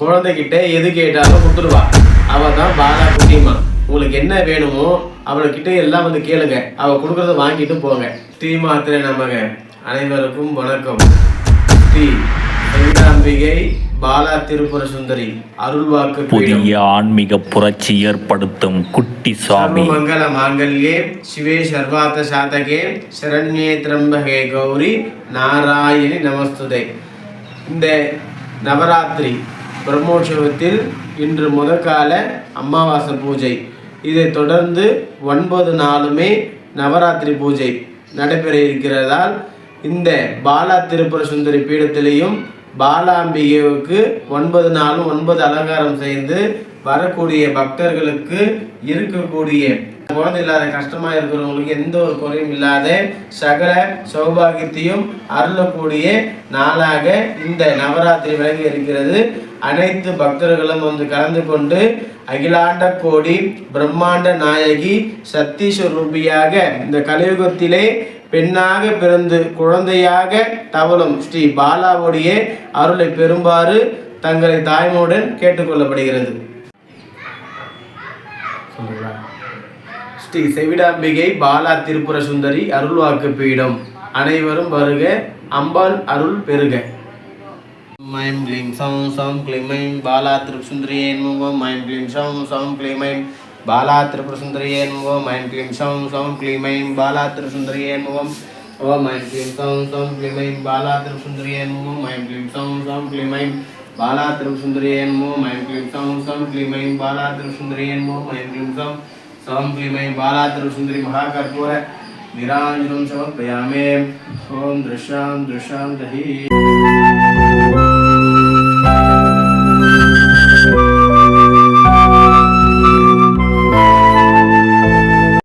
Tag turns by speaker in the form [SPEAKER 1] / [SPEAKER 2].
[SPEAKER 1] குழந்தைகிட்ட எது கேட்டாலும் கொடுத்துருவா. அவ தான் பாலா குட்டிமா உங்களுக்கு என்ன வேணுமோ அவள்கிட்ட எல்லாம் வந்து கேளுங்க. அவ கொடுக்கறத வாங்கிட்டு போங்க. ஸ்ரீ மாத்திரை நமக. அனைவருக்கும் வணக்கம். ஸ்ரீ வெங்கடாம்பிகை பாலா திருப்புர சுந்தரி அருள்வாக்கு.
[SPEAKER 2] புதிய ஆன்மீக புரட்சி ஏற்படுத்தும் குட்டி சுவாமி
[SPEAKER 1] மங்கள மாங்கல்யே சிவே சர்வார்த்த சாதகே சரண்யே திரம்பகே கௌரி நாராயணி நமஸ்துதே. இந்த நவராத்திரி பிரம்மோற்சவத்தில் இன்று முதற்கால அமாவாசை பூஜை. இதைத் தொடர்ந்து ஒன்பது நாளுமே நவராத்திரி பூஜை நடைபெற இருக்கிறதால் இந்த பாலா திருப்புர சுந்தரி பீடத்திலையும் பாலாம்பிகைவுக்கு ஒன்பது நாளும் ஒன்பது அலங்காரம் செய்து வரக்கூடிய பக்தர்களுக்கு இருக்கக்கூடிய குழந்தை இல்லாத கஷ்டமா இருக்கிறவங்களுக்கு எந்த ஒரு குறையும் இல்லாத சகல சௌபாகியத்தையும் அருளக்கூடிய நாளாக இந்த நவராத்திரி விளங்கி இருக்கிறது. அனைத்து பக்தர்களும் வந்து கலந்து கொண்டு அகிலாண்ட கோடி பிரம்மாண்ட நாயகி சக்திஸ்வரூபியாக இந்த கலியுகத்திலே பெண்ணாக பிறந்து குழந்தையாக தவளும் ஸ்ரீ பாலாவுடைய அருளை பெறுமாறு தங்களை தாய்மோடன் கேட்டுக்கொள்ளப்படுகிறது. ஸ்ரீ செவிடாம்பிகை பாலா திருப்புர சுந்தரி அருள்வாக்கு பீடம். அனைவரும் வருக அம்பாள் அருள் பெருக. மைம் க்ளீம் சௌம் சௌம் க்ளீமைம் பாலா திருசுந்தரியேன் முகம் மைம் க்ளீம் சௌம் சௌம் க்ளீமைம் பாலா திருசுந்தரியேன் முகம் மைம் க்ளீம் சௌம் சௌம் க்ளீமைம் பாலா திருசுந்தரியேன் முகம் ஓம் ஐம் க்ளீம் சௌம் சௌம் க்ளீமைம் பாலா திருசுந்தரியேன் முகம் ஐம் க்ளீம் சௌம் சௌம் க்ளீமைம் பாலா திருசுந்தரியேன் முகம் ஐம் க்ளீம் சௌம் சௌம் க்ளீமைம் பாலா திருசுந்தரியேன் முகம் ஐம் க்ளீம் சௌம் सौम क्लीमय समप्लिमयी बालातरुसुन्दरी महाकर्पूर निराञ्जनं समर्पयामे ॐ दृश्यां दृश्यां दही